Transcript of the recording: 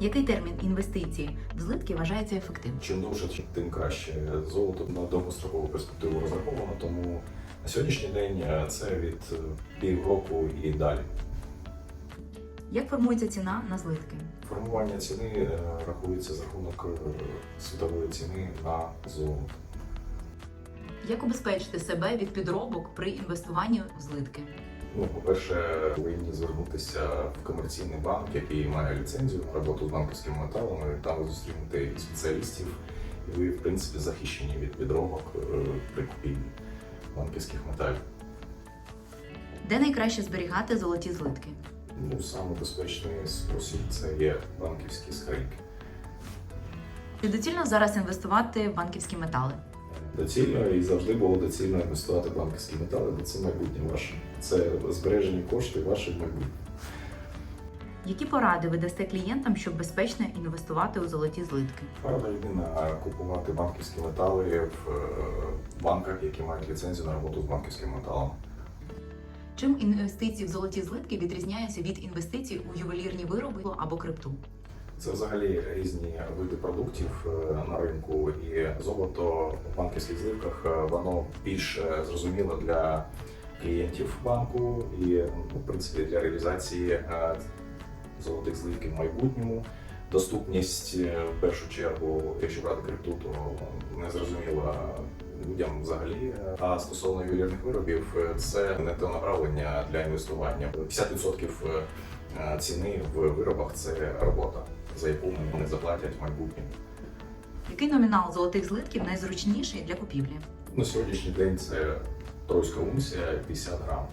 Який термін інвестиції в злитки вважається ефективним? Чим довше, тим краще. Золото на довгострокову перспективу розраховано, тому на сьогоднішній день е, це від е, півроку і далі. Як формується ціна на злитки? Формування ціни е, рахується за рахунок світової ціни на золото. Як убезпечити себе від підробок при інвестуванні в злитки? Ну, по-перше, повинні звернутися в комерційний банк, який має ліцензію на роботу з банківськими металами. Там ви зустрінете спеціалістів, і ви, в принципі, захищені від підробок е, при купівлі банківських металів. Де найкраще зберігати золоті злитки? Ну, саме безпечний спосіб це є банківські скриньки. Чи доцільно зараз інвестувати в банківські метали? Доцільно і завжди було доцільно інвестувати в банківські метали, бо це майбутнє ваше. Це збережені кошти ваших майбутнє. Які поради ви дасте клієнтам, щоб безпечно інвестувати у золоті злитки? Порада єдина купувати банківські метали в е, банках, які мають ліцензію на роботу з банківськими металами. Чим інвестиції в золоті злитки відрізняються від інвестицій у ювелірні вироби або крипту? Це взагалі різні види продуктів е, на ринку, і золото в банківських зливках е, воно більш е, зрозуміло для клієнтів банку і ну, в принципі для реалізації золотих зливків в майбутньому. Доступність в першу чергу, якщо брати крипту, то не зрозуміла людям взагалі. А стосовно ювелірних виробів, це не те направлення для інвестування. 50% е, ціни в виробах це робота, за яку вони заплатять в майбутньому. Який номінал золотих злитків найзручніший для купівлі? На сьогоднішній день це тройська унція 50 грам.